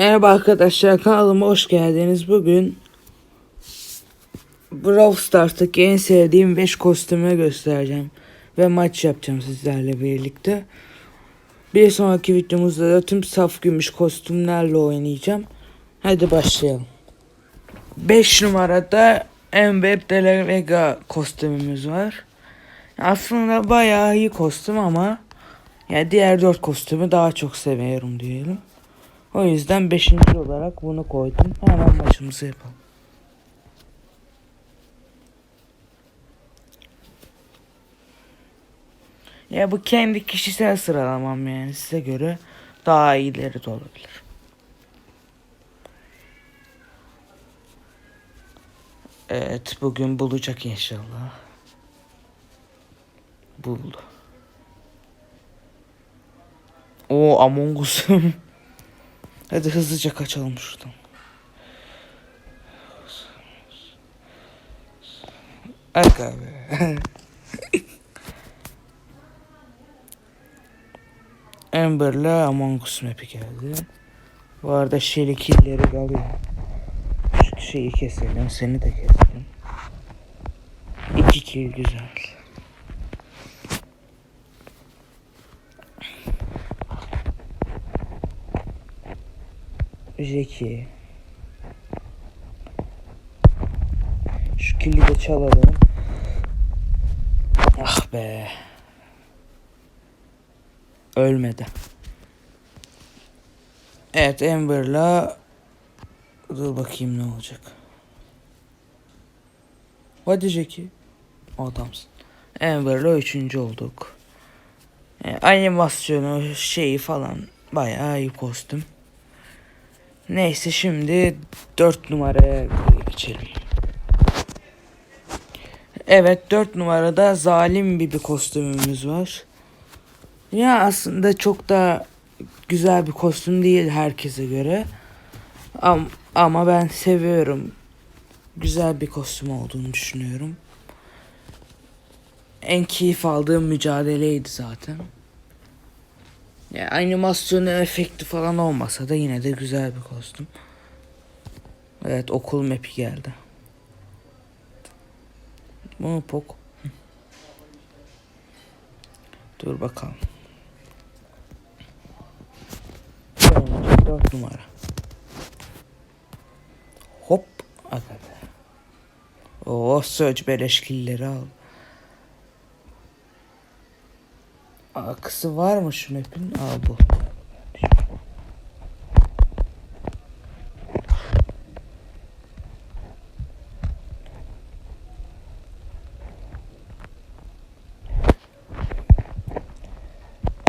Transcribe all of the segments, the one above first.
Merhaba arkadaşlar kanalıma hoş geldiniz. Bugün Brawl Stars'taki en sevdiğim 5 kostümü göstereceğim. Ve maç yapacağım sizlerle birlikte. Bir sonraki videomuzda da tüm saf gümüş kostümlerle oynayacağım. Hadi başlayalım. 5 numarada Ember de la Vega kostümümüz var. Aslında bayağı iyi kostüm ama ya diğer 4 kostümü daha çok seviyorum diyelim. O yüzden 5. olarak bunu koydum. Hemen maçımızı yapalım. Ya bu kendi kişisel sıralamam yani size göre daha iyileri de olabilir. Evet bugün bulacak inşallah. Buldu. O Among Us'um. Hadi hızlıca kaçalım şuradan. Aga be. Amber'la Among Us map'i geldi. Bu arada Shelly killleri alıyor. Şu şeyi keselim, seni de keselim. İki kill güzel. Jackie. Şu killi de çalalım. Ah be. Ölmedi. Evet Amber'la Dur bakayım ne olacak. Hadi Jackie. Adamsın. Amber'la üçüncü olduk. E, animasyonu şeyi falan bayağı iyi kostüm. Neyse şimdi 4 numaraya geçelim. Evet 4 numarada zalim bir, bir kostümümüz var. Ya aslında çok da güzel bir kostüm değil herkese göre. Ama, ama ben seviyorum. Güzel bir kostüm olduğunu düşünüyorum. En keyif aldığım mücadeleydi zaten. Ya animasyonu efekti falan olmasa da yine de güzel bir kostüm. Evet okul map'i geldi. Bunu pok. Dur bakalım. 4 numara. Hop. Aga. Oo Surge beleşkilleri al. Akısı var mı şu map'in? Aa bu.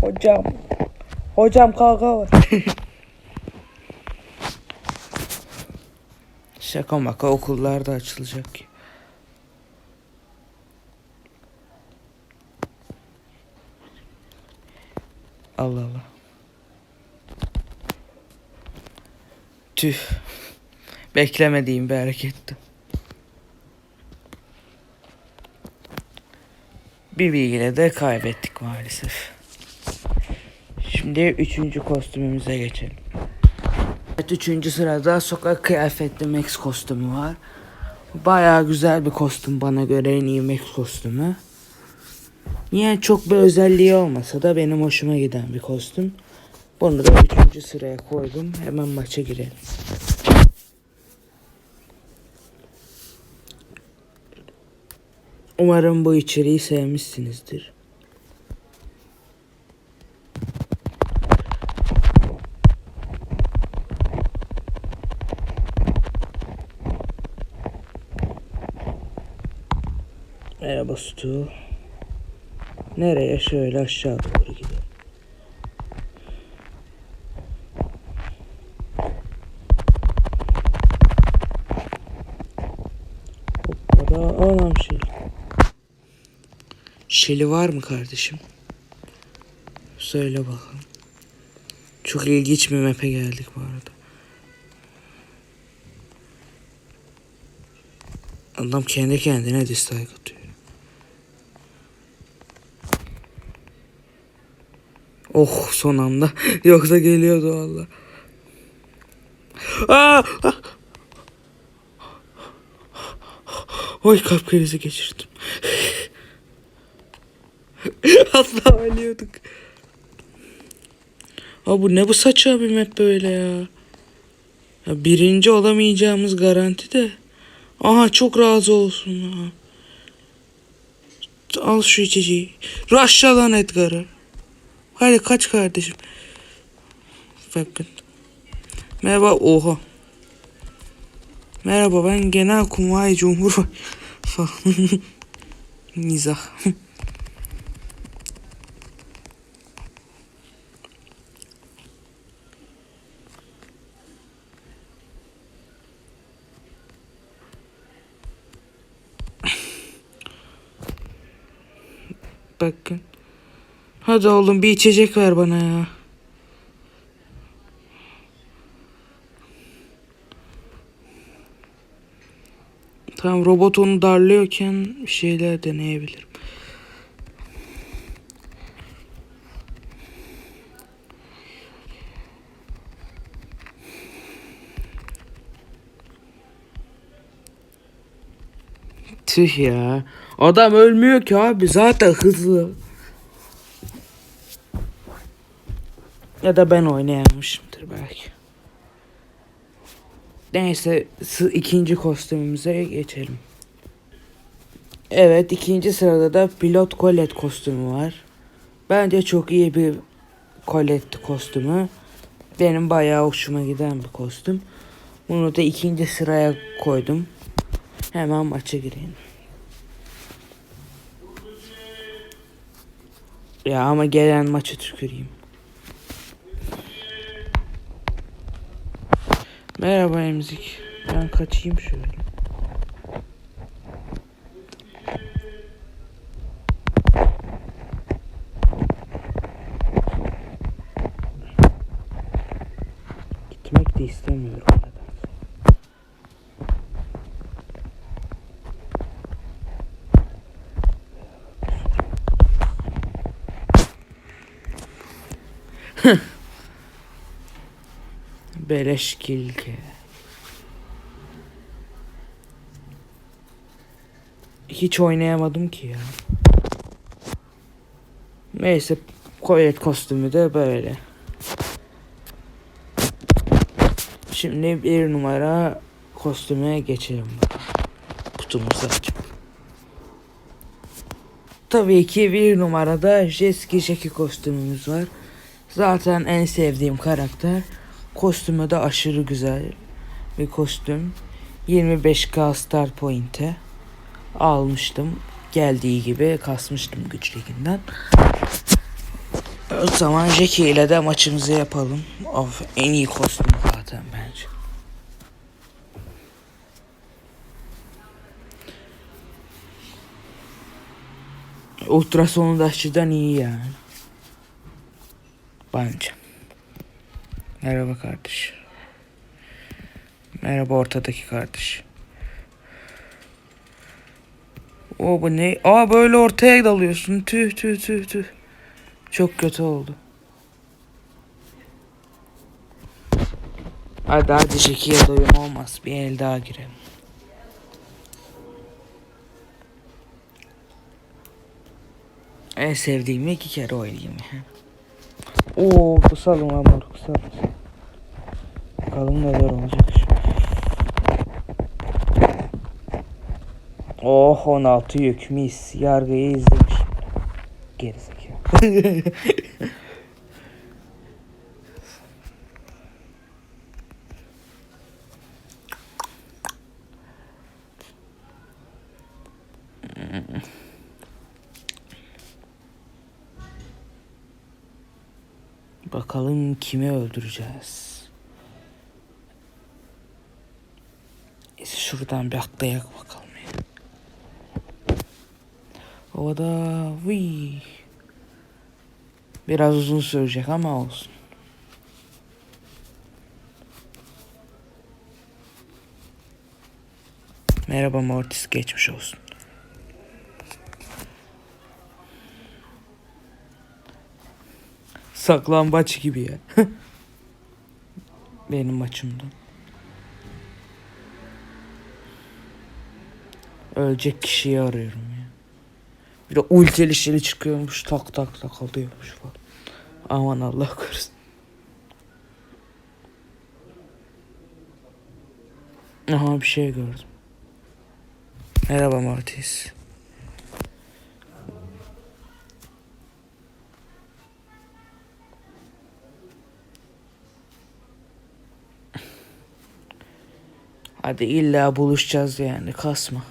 Hocam. Hocam kavga var. Şaka maka okullar da açılacak ki. Allah Allah. Tüh. Beklemediğim bir hareketti. Bir bilgiyle de kaybettik maalesef. Şimdi üçüncü kostümümüze geçelim. Evet üçüncü sırada sokak kıyafetli Max kostümü var. Baya güzel bir kostüm bana göre en iyi Max kostümü. Niye çok bir özelliği olmasa da benim hoşuma giden bir kostüm. Bunu da üçüncü sıraya koydum. Hemen maça girelim. Umarım bu içeriği sevmişsinizdir. Merhaba Stu. Nereye? Şöyle aşağı doğru gidelim. Hoppala anam şey. Şeli var mı kardeşim? Söyle bakalım. Çok ilginç bir map'e geldik bu arada. Adam kendi kendine dislike atıyor. Oh son anda. Yoksa geliyordu valla. Aa! Oy kalp krizi geçirdim. Asla ölüyorduk. Aa bu ne bu saçma bir map böyle ya. ya. Birinci olamayacağımız garanti de. Aha çok razı olsun ha. Al şu içeceği. Raşla lan Edgar'ı. Hadi kaç kardeşim. Bakın. Merhaba oha. Merhaba ben Genel Kumay Cumhur. Mizah. Bakın. Hadi oğlum bir içecek ver bana ya. Tamam robot onu darlıyorken bir şeyler deneyebilirim. Tüh ya. Adam ölmüyor ki abi. Zaten hızlı. Ya da ben oynayamamışımdır belki. Neyse ikinci kostümümüze geçelim. Evet ikinci sırada da pilot Colette kostümü var. Bence çok iyi bir Colette kostümü. Benim bayağı hoşuma giden bir kostüm. Bunu da ikinci sıraya koydum. Hemen maça gireyim. Ya ama gelen maçı tüküreyim. Merhaba emzik. Ben kaçayım şöyle. Gitmek de istemiyorum nedense. Beleş kilke. Hiç oynayamadım ki ya. Neyse Colette kostümü de böyle. Şimdi bir numara kostüme geçelim. Kutumuzu açıp. Tabii ki bir numarada Jeski Jackie kostümümüz var. Zaten en sevdiğim karakter. Kostümü de aşırı güzel bir kostüm. 25k star point'e almıştım. Geldiği gibi kasmıştım güç liginden. O zaman Jackie ile de maçımızı yapalım. Of en iyi kostüm zaten bence. Ultrasonu daşçıdan iyi yani. Bence. Merhaba kardeş. Merhaba ortadaki kardeş. O bu ne? Aa böyle ortaya dalıyorsun. Tüh tüh tüh tüh. Çok kötü oldu. Hadi hadi Jackie'ye doyum olmaz. Bir el daha girelim. En sevdiğimi iki kere oynayayım ya. Oo kusalım amor kusalım. Bakalım neler olacak şimdi. Oh 16 yük mis. Yargıyı izlemiş. Gerizekalı. Bakalım kimi öldüreceğiz. Neyse şuradan bir atlayak bakalım ya. O da vıy. Biraz uzun sürecek ama olsun. Merhaba Mortis geçmiş olsun. Saklambaç gibi ya. Benim maçımda. Ölecek kişiyi arıyorum ya. Bir de ultili şili çıkıyormuş tak tak tak alıyormuş falan. Aman Allah korusun. Aha bir şey gördüm. Merhaba Mortis. Hadi illa buluşacağız yani kasma.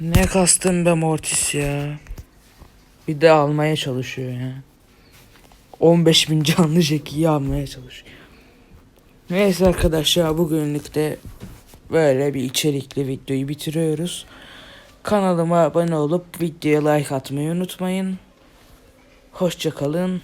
Ne kastın be Mortis ya. Bir de almaya çalışıyor ya. 15 bin canlı Jackie'yi almaya çalışıyor. Neyse arkadaşlar bugünlük de böyle bir içerikli videoyu bitiriyoruz. Kanalıma abone olup videoya like atmayı unutmayın. Hoşçakalın.